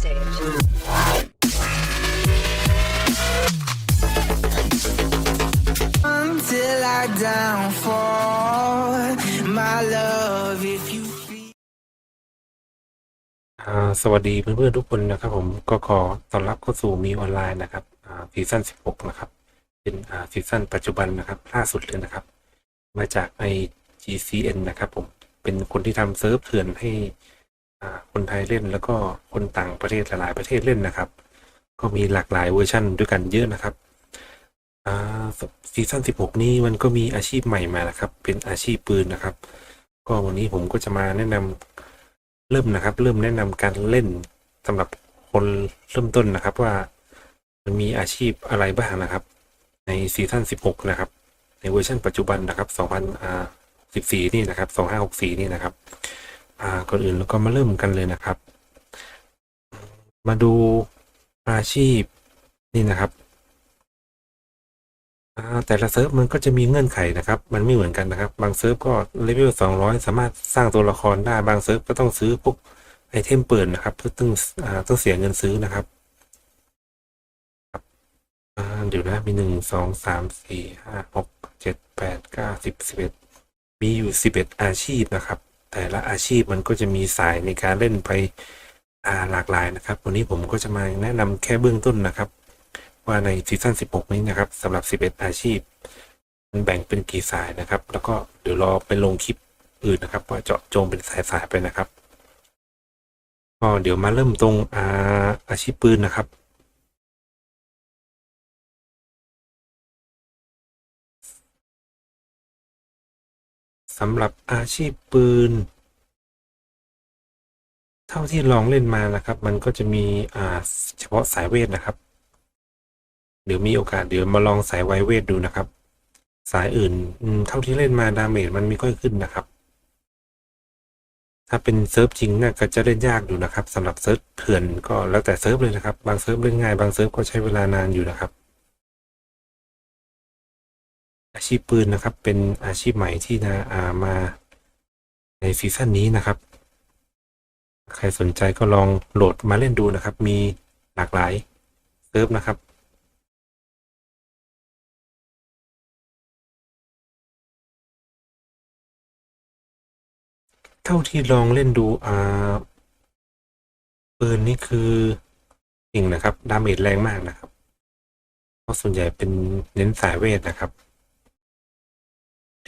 stage. Until I downfall, my love, if you feel อ่าสวัสดีเพื่อนๆทุกคนนะครับผมก็ขอต้อนรับเข้าสู่มีออนไลน์นะครับอ่าซีซั่น16 นะครับ เป็นอ่าซีซั่นปัจจุบันนะครับล่าสุดเลยนะครับ มาจากไอ GCN นะครับผมเป็นคนที่ทำเซิร์ฟเถื่อนให้อ่า คนไทยเล่นแล้วก็คนต่างประเทศหลายประเทศเล่นนะครับ ก็มีหลากหลายเวอร์ชันด้วยกันเยอะนะครับซีซั่น16 นี้มันก็มีอาชีพใหม่มานะครับ เป็นอาชีพปืนนะครับ ก็วันนี้ผมก็จะมาแนะนำเริ่มนะครับ เริ่มแนะนำการเล่นสำหรับคนเริ่มต้นนะครับว่ามันมีอาชีพอะไรบ้างนะครับ ในซีซั่น16 นะครับ ในเวอร์ชันปัจจุบันนะครับ2014 นี่นะครับ 2564 นี่นะครับ อ่าก่อนอื่นเราก็มาเริ่มกันเลยนะครับ มาดูอาชีพนี่นะครับอ่าแต่ละเซิร์ฟมันก็จะมีเงื่อนไขนะครับ มันไม่เหมือนกันนะครับ บางเซิร์ฟก็เลเวล200สามารถสร้างตัวละครได้ บางเซิร์ฟก็ต้องซื้อพวกไอเทมเปิดนะครับเพื่อต้องต้องเสียเงินซื้อนะครับครับอ่าเดี๋ยวนะ มีหนึ่งสองสามสี่ห้าหกเจ็ดแปดเก้าสิบสิบเอ็ดมีอยู่สิบเอ็ดอาชีพนะครับ แต่ละอาชีพมันก็จะมีสายในการเล่นไปหลากหลายนะครับ วันนี้ผมก็จะมาแนะนำแค่เบื้องต้นนะครับ ว่าในซีซั่น16 นี้นะครับสำหรับ 11 อาชีพ มันแบ่งเป็นกี่สายนะครับ แล้วก็เดี๋ยวรอไปลงคลิปอื่นนะครับว่าเจาะจงเป็นสายๆไปนะครับก็เดี๋ยวมาเริ่มตรงอาอาชีพปืนนะครับ สำหรับอาชีพปืน เท่าที่ลองเล่นมานะครับ มันก็จะมีอ่าเฉพาะสายเวทนะครับ เดี๋ยวมีโอกาสเดี๋ยวมาลองสายไวเวทดูนะครับ สายอื่นเท่าที่เล่นมาดาเมจมันไม่ค่อยขึ้นนะครับ ถ้าเป็นเซิร์ฟจริงน่าก็จะเล่นยากอยู่นะครับสำหรับเซิร์ฟเถื่อนก็แล้วแต่เซิร์ฟเลยนะครับ บางเซิร์ฟเล่นง่ายบางเซิร์ฟก็ใช้เวลานานอยู่นะครับ อาชีพปืนนะครับ เป็นอาชีพใหม่ที่นะอ่ามาในซีซั่นนี้นะครับ ใครสนใจก็ลองโหลดมาเล่นดูนะครับ มีหลากหลายเซิร์ฟนะครับเท่าที่ลองเล่นดูอ่าปืนนี่คือเก่งนะครับ ดาเมจแรงมากนะครับ เพราะส่วนใหญ่เป็นเน้นสายเวทนะครับ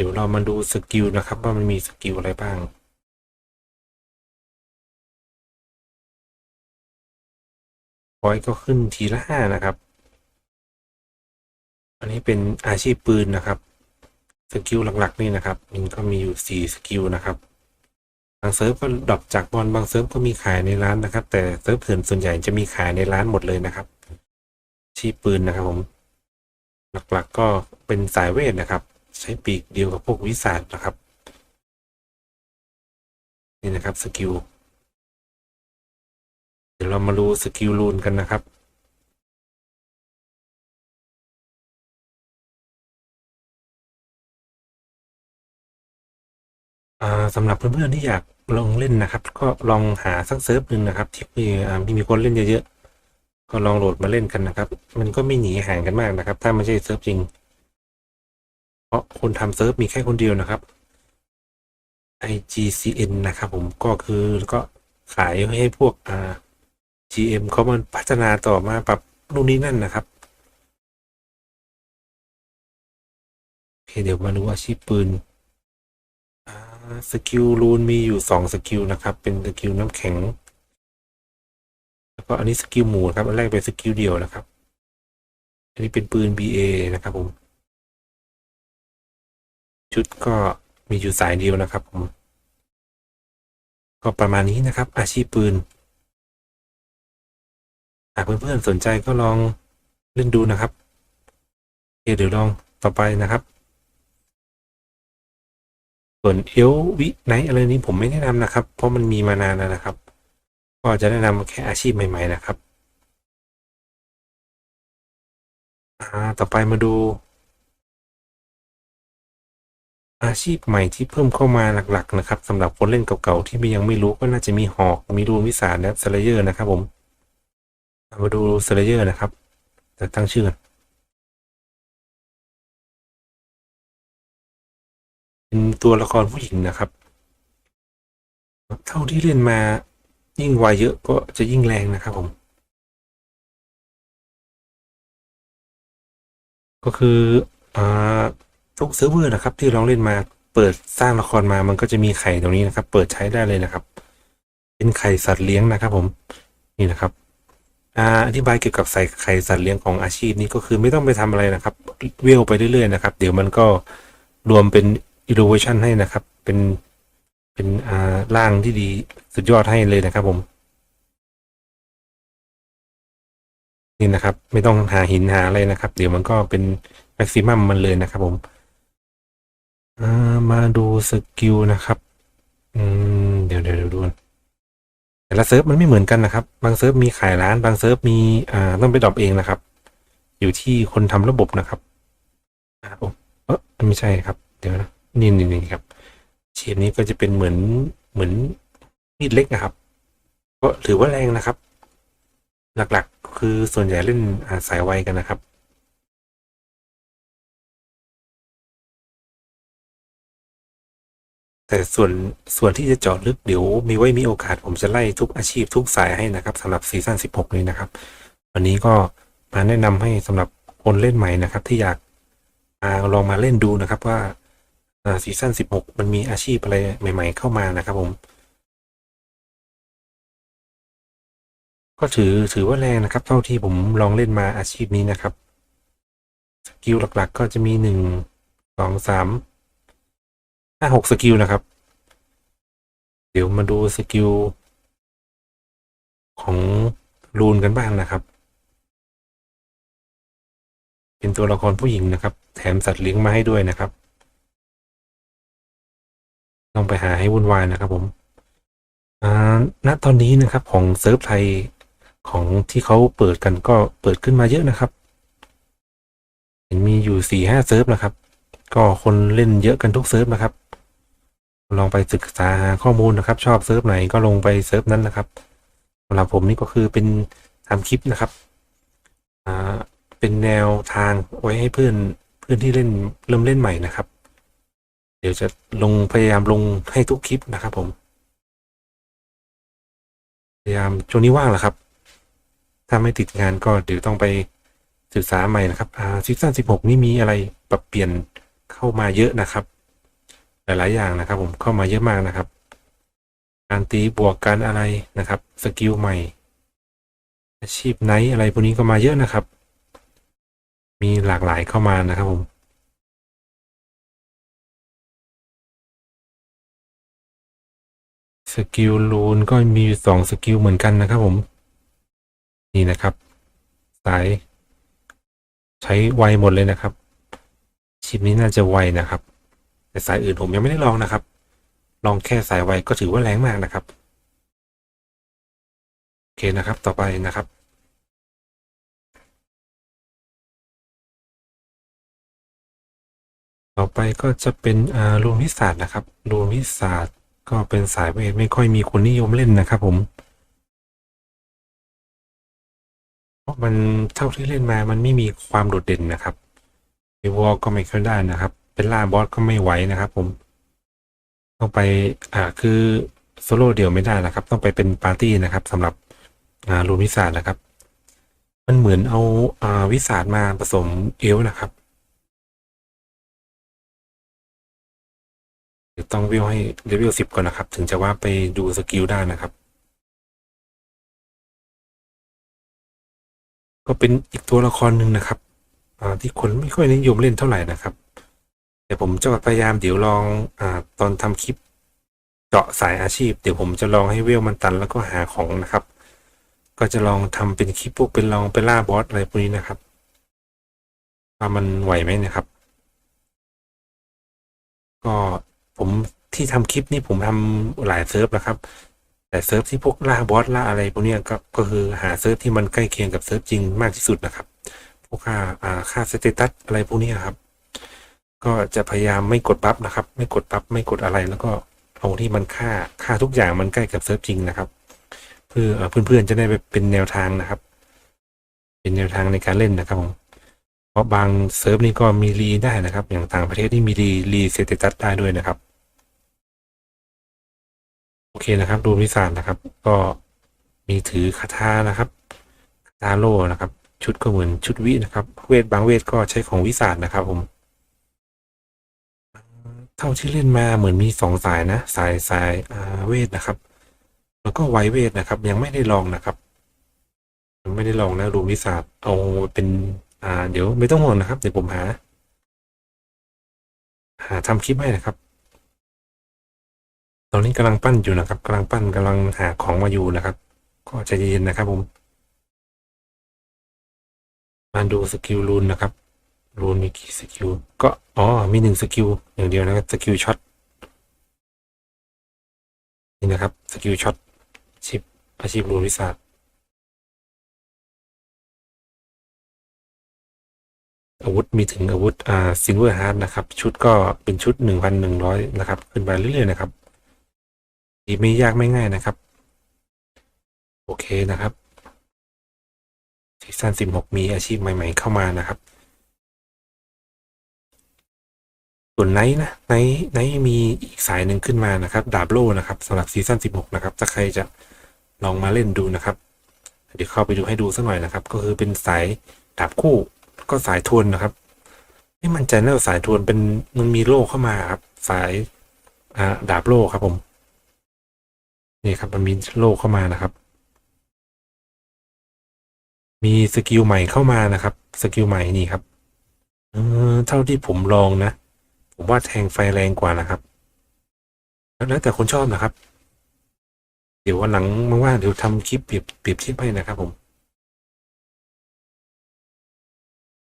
ดี๋ยวเรามาดูสกิลนะครับ ว่ามันมีสกิลอะไรบ้างพอยก็ขึ้นทีละห้านะครับ อันนี้เป็นอาชีพปืนนะครับ สกิลหลักๆนี่นะครับมันก็มีอยู่สี่สกิลนะครับ บางเซิร์ฟก็ดรอปจากบอลบางเซิร์ฟก็มีขายในร้านนะครับ แต่เซิร์ฟเถื่อนส่วนใหญ่จะมีขายในร้านหมดเลยนะครับอาชีพปืนนะครับผม หลักๆก็เป็นสายเวทนะครับ ใช้ปีกเดียวกับพวกวิสาดนะครับ นี่นะครับสกิลเดี๋ยวเรามาดูสกิลรูนกันนะครับสำหรับเพื่อนๆที่อยากลองเล่นนะครับ ก็ลองหาสักเซิร์ฟหนึ่งนะครับ ที่มีที่มีคนเล่นเยอะๆก็ลองโหลดมาเล่นกันนะครับ มันก็ไม่หนีห่างกันมากนะครับ ถ้าไม่ใช่เซิร์ฟจริง ราะคนทำเซิร์ฟมีแค่คนเดียวนะครับ IGCN นะครับผมก็คือก็ขายให้พวกอ่า GM เขามันพัฒนาต่อมาปรับนู่นนี่นั่นนะครับโอเคเดี๋ยวมาดูอาชีพปืนอ่าสกิลรูนมีอยู่สองสกิลนะครับ เป็นสกิลน้ำแข็ง แล้วก็อันนี้สกิลหมูครับ อันแรกเป็นสกิลเดียวนะครับ อันนี้เป็นปืน BA นะครับผม ชุดก็มีอยู่สายเดียวนะครับผม ก็ประมาณนี้นะครับ อาชีพปืน หากเพื่อนๆสนใจก็ลองเล่นดูนะครับเดี๋ยวลองต่อไปนะครับส่วนเอลวิไนอะไรนี้ผมไม่แนะนำนะครับ เพราะมันมีมานานแล้วนะครับ ก็จะแนะนำแค่อาชีพใหม่ ๆ นะครับอ่าต่อไปมาดู อาชีพใหม่ที่เพิ่มเข้ามาหลักๆนะครับสำหรับคนเล่นเก่าๆที่ยังไม่รู้ก็น่าจะมีหอกมีรูนวิสาและสเลเยอร์นะครับผมมาดูเซเลเยอร์นะครับจะตั้งชื่อกันเป็นตัวละครผู้หญิงนะครับ เท่าที่เล่นมายิ่งวัยเยอะก็จะยิ่งแรงนะครับผมก็คืออ่า ทุกเซิร์ฟเวอร์นะครับที่เราเล่นมาเปิดสร้างละครมามันก็จะมีไข่ตรงนี้นะครับ เปิดใช้ได้เลยนะครับ เป็นไข่สัตว์เลี้ยงนะครับ ผมนี่นะครับอธิบายเกี่ยวกับใส่ไข่สัตว์เลี้ยงของอาชีพนี้ก็คือไม่ต้องไปทำอะไรนะครับ เวลไปเรื่อยๆนะครับ เดี๋ยวมันก็รวมเป็น innovation ให้นะครับ เป็นเป็นอ่าร่างที่ดีสุดยอดให้เลยนะครับ ผมนี่นะครับ ไม่ต้องหาหินหาอะไรนะครับ เดี๋ยวมันก็เป็นแม็กซิมัมมันเลยนะครับ ผม มาดูสกิลนะครับ อืม เดี๋ยวเดี๋ยวดูแต่ละเซิร์ฟมันไม่เหมือนกันนะครับ บางเซิร์ฟมีขายร้าน บางเซิร์ฟมีอ่าต้องไปดรอปเองนะครับ อยู่ที่คนทำระบบนะครับอ่าโอ้เออไม่ใช่ครับ เดี๋ยวนะนี่นี่นี่ครับเชฟนี้ก็จะเป็นเหมือนเหมือนมีดเล็กนะครับ ก็ถือว่าแรงนะครับ หลักๆ คือส่วนใหญ่เล่นอาสายไวกันนะครับ แต่ส่วนส่วนที่จะเจาะลึกเดี๋ยวมีไว้มีโอกาสผมจะไล่ทุกอาชีพทุกสายให้นะครับสำหรับซีซั่น16 นี้นะครับ วันนี้ก็มาแนะนำให้สำหรับคนเล่นใหม่นะครับ ที่อยากมาลองมาเล่นดูนะครับว่าซีซั่น16 มันมีอาชีพอะไรใหม่ ๆ เข้ามานะครับผม ก็ถือถือว่าแรงนะครับ เท่าที่ผมลองเล่นมาอาชีพนี้นะครับ สกิลหลักๆ ก็จะมีหนึ่งสองสาม ห้าหกสกิลนะครับ เดี๋ยวมาดูสกิลของรูนกันบ้างนะครับ เป็นตัวละครผู้หญิงนะครับ แถมสัตว์เลี้ยงมาให้ด้วยนะครับ ต้องไปหาให้วุ่นวายนะครับผมณตอนนี้นะครับของเซิร์ฟไทยของที่เขาเปิดกันก็เปิดขึ้นมาเยอะนะครับ เห็นมีอยู่สี่ห้าเซิร์ฟนะครับ ก็คนเล่นเยอะกันทุกเซิร์ฟนะครับ ลองไปศึกษาหาข้อมูลนะครับ ชอบเซิร์ฟไหนก็ลงไปเซิร์ฟนั้นนะครับสำหรับผมนี่ก็คือเป็นทำคลิปนะครับอ่าเป็นแนวทางไว้ให้เพื่อนเพื่อนที่เล่นเริ่มเล่นใหม่นะครับ เดี๋ยวจะลงพยายามลงให้ทุกคลิปนะครับผมพยายามช่วงนี้ว่างแหละครับ ถ้าไม่ติดงานก็เดี๋ยวต้องไปศึกษาใหม่นะครับอ่าซีซั่นสิบหกนี่มีอะไรปรับเปลี่ยน เข้ามาเยอะนะครับ หลายๆอย่างนะครับ ผมเข้ามาเยอะมากนะครับ การตีบวกการอะไรนะครับสกิลใหม่ อาชีพไหนอะไรพวกนี้ก็มาเยอะนะครับ มีหลากหลายเข้ามานะครับผมสกิลลูนก็มีอยู่สองสกิลเหมือนกันนะครับผม นี่นะครับ สาย ใช้ไวหมดเลยนะครับ ชิปนี้น่าจะไวนะครับ แต่สายอื่นผมยังไม่ได้ลองนะครับ ลองแค่สายไวก็ถือว่าแรงมากนะครับโอเคนะครับต่อไปนะครับต่อไปก็จะเป็นอ่ารูนวิสาสนะครับรูนวิสาสก็เป็นสายเวทไม่ค่อยมีคนนิยมเล่นนะครับผม เพราะมันเท่าที่เล่นมามันไม่มีความโดดเด่นนะครับ วอลก็ไม่ค่อยได้นะครับ เป็นล่าบอสก็ไม่ไหวนะครับ ผม ต้องไปอ่าคือโซโล่เดียวไม่ได้นะครับ ต้องไปเป็นปาร์ตี้นะครับสำหรับอ่ารูนวิสาสนะครับ มันเหมือนเอาอ่าวิสาสมาผสมเอลนะครับเดี๋ยวต้องวิวให้เลเวลสิบก่อนนะครับ ถึงจะว่าไปดูสกิลได้นะครับ ก็เป็นอีกตัวละครหนึ่งนะครับ ที่คนไม่ค่อยนิยมเล่นเท่าไหร่นะครับแต่ผมจะพยายามเดี๋ยวลองอ่าตอนทำคลิปเจาะสายอาชีพ เดี๋ยวผมจะลองให้เวลมันตันแล้วก็หาของนะครับ ก็จะลองทำเป็นคลิปพวกเป็นลองไปล่าบอสอะไรพวกนี้นะครับว่ามันไหวไหมนะครับ ก็ผมที่ทำคลิปนี่ผมทำหลายเซิร์ฟนะครับ แต่เซิร์ฟที่พวกล่าบอสล่าอะไรพวกนี้ก็ก็คือหาเซิร์ฟที่มันใกล้เคียงกับเซิร์ฟจริงมากที่สุดนะครับ วกค่าอ่าค่าสเตตัสอะไรพวกนี้ครับ ก็จะพยายามไม่กดบัฟนะครับ ไม่กดบัฟไม่กดอะไรแล้วก็เอาที่มันค่าค่าทุกอย่างมันใกล้กับเซิร์ฟจริงนะครับ เพื่อเพื่อนๆจะได้เป็นแนวทางนะครับ เป็นแนวทางในการเล่นนะครับผมเพราะบางเซิร์ฟนี่ก็มีรีได้นะครับ อย่างต่างประเทศนี่มีรีรีเซตตัสได้ด้วยนะครับ โอเคนะครับ ดูวิสานนะครับ ก็มีถือคาถานะครับคาถาโลนะครับ ชุดก็เหมือนชุดวินะครับ เวทบางเวทก็ใช้ของวิสานนะครับผม เท่าที่เล่นมาเหมือนมีสองสายนะ สายสายอาเวทนะครับ แล้วก็ไวเวทนะครับ ยังไม่ได้ลองนะครับยังไม่ได้ลองนะรูมวิสาดเอาเป็นอ่าเดี๋ยวไม่ต้องห่วงนะครับ เดี๋ยวผมหา หาทำคลิปให้นะครับ ตอนนี้กำลังปั้นอยู่นะครับกำลังปั้นกำลังหาของมาอยู่นะครับ ก็ใจเย็นๆนะครับผม มาดูสกิลรูนนะครับรูนมีกี่สกิลก็อ๋อมีหนึ่งสกิลอย่างเดียวนะครับสกิลช็อตนี่นะครับสกิลช็อตชีพอาชีพรูนวิสาดอาวุธมีถึงอาวุธอ่าซิลเวอร์ฮาร์ดนะครับ ชุดก็เป็นชุดหนึ่งพันหนึ่งร้อยนะครับ ขึ้นไปเรื่อยๆนะครับดีไม่ยากไม่ง่ายนะครับ โอเคนะครับ ซีซั่นสิบหกมีอาชีพใหม่ ๆ เข้ามานะครับ ส่วนไนท์นะไนท์ไนท์มีอีกสายหนึ่งขึ้นมานะครับ ดาบโล่นะครับสำหรับซีซั่นสิบหกนะครับ ถ้าใครจะลองมาเล่นดูนะครับ เดี๋ยวเข้าไปดูให้ดูสักหน่อยนะครับ ก็คือเป็นสายดาบคู่ก็สายทวนนะครับไม่มั่นใจนะว่าสายทวนเป็นมันมีโล่เข้ามาครับ สายดาบโล่ครับผมนี่ครับมันมีโล่เข้ามานะครับ มีสกิลใหม่เข้ามานะครับสกิลใหม่นี่ครับเออเท่าที่ผมลองนะ ผมว่าแทงไฟแรงกว่านะครับ แล้วแต่คนชอบนะครับ เดี๋ยววันหลังว่างๆเดี๋ยวทำคลิปเปรียบเปรียบเทียบให้นะครับผม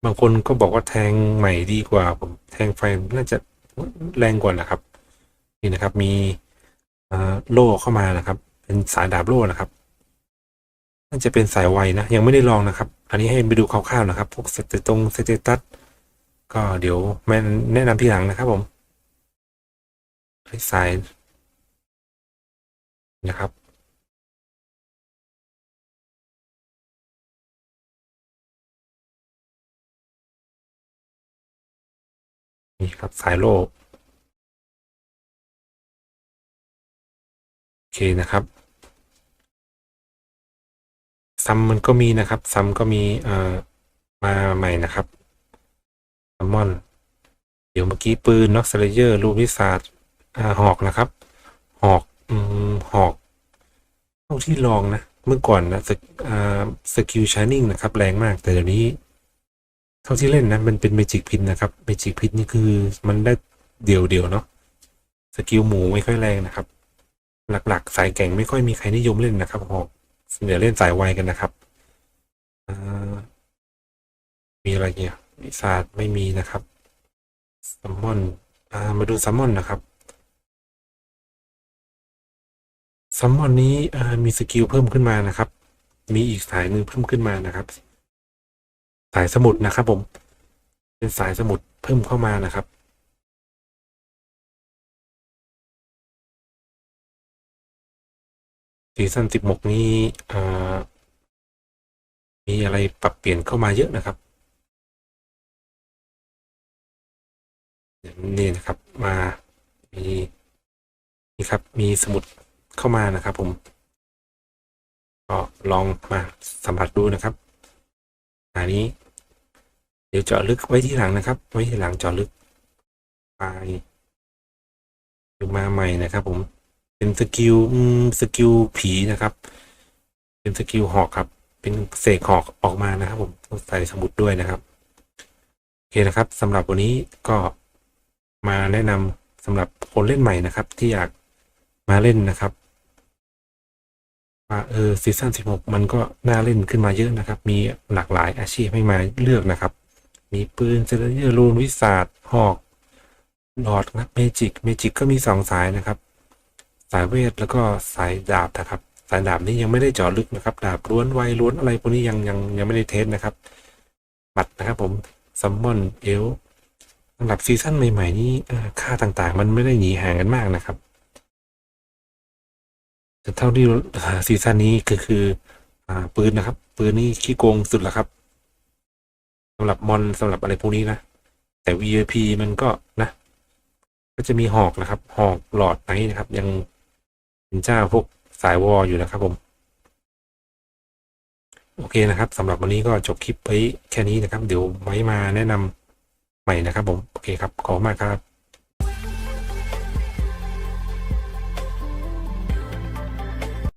บางคนก็บอกว่าแทงใหม่ดีกว่า ผมแทงไฟน่าจะแรงกว่านะครับ นี่นะครับมีโล่เข้ามานะครับ เป็นสายดาบโล่นะครับ น่าจะเป็นสายไวนะ ยังไม่ได้ลองนะครับ อันนี้ให้ไปดูคร่าวๆนะครับ พวกสเตตรงสเตตัสก็เดี๋ยวแม่แนะนำทีหลังนะครับผมสายนะครับนี่ครับสายโล่โอเคนะครับ ซัมมันก็มีนะครับ ซัมก็มีเอ่อมาใหม่นะครับซัมมอน เดี๋ยวเมื่อกี้ปืนน็อกสเลเยอร์ลูกวิสาดอ่าหอกนะครับ หอกอืมหอกเท่าที่ลองนะ เมื่อก่อนนะสกอ่าสกิลชาร์นิ่งนะครับ แรงมากแต่เดี๋ยวนี้ เท่าที่เล่นนะ มันเป็นเมจิกพินนะครับเมจิกพินนี่คือมันได้เดี่ยวเดียวๆเนาะสกิลหมูไม่ค่อยแรงนะครับ หลักๆ สายแก่งไม่ค่อยมีใครนิยมเล่นนะครับหอก เดี๋ยวเล่นสายไวกันนะครับอ่ามีอะไรเนี่ยวิสาดไม่มีนะครับซัมมอนอ่ามาดูซัมมอนนะครับซัมมอนนี้อ่ามีสกิลเพิ่มขึ้นมานะครับ มีอีกสายหนึ่งเพิ่มขึ้นมานะครับ สายสมุดนะครับผม เป็นสายสมุดเพิ่มเข้ามานะครับ ซีซั่นสิบหกนี้มีอะไรปรับเปลี่ยนเข้ามาเยอะนะครับนี่นะครับมามีนี่ครับมีสมุดเข้ามานะครับ ผมก็ลองมาสัมผัสดูนะครับอันนี้ เดี๋ยวเจาะลึกไว้ที่หลังนะครับ ไว้ที่หลังเจาะลึกไปดูมาใหม่นะครับผม เป็นสกิลสกิลผีนะครับ เป็นสกิลหอกครับ เป็นเสกหอกออกมานะครับ ผมใส่สมุดด้วยนะครับโอเคนะครับสำหรับวันนี้ก็มาแนะนำสำหรับคนเล่นใหม่นะครับ ที่อยากมาเล่นนะครับว่าเออซีซั่น16มันก็น่าเล่นขึ้นมาเยอะนะครับ มีหลากหลายอาชีพให้มาเลือกนะครับ มีปืนเซเลเยอร์รูนวิสาดหอกหลอดนะเมจิกเมจิกก็มีสองสายนะครับ สายเวทแล้วก็สายดาบนะครับ สายดาบนี้ยังไม่ได้เจาะลึกนะครับ ดาบล้วนไวล้วนอะไรพวกนี้ยังยังยังไม่ได้เทสนะครับ บัตรนะครับผมซัมมอนเอลสำหรับซีซั่นใหม่ ๆ นี่ค่าต่างๆ มันไม่ได้หนีห่างกันมากนะครับแต่เท่าที่ซีซั่นนี้ก็คืออปืนนะครับ ปืนนี่ขี้โกงสุดแล้วครับสำหรับมอนสำหรับอะไรพวกนี้นะ แต่ VIP มันก็นะ ก็จะมีหอกนะครับ หอกหลอดไหนนะครับ ยัง เป็นเจ้าพวกสายวอลอยู่นะครับผม โอเคนะครับสำหรับวันนี้ก็จบคลิปไว้แค่นี้นะครับ เดี๋ยวไว้มาแนะนำใหม่นะครับผม โอเคครับ ขอบมากครับ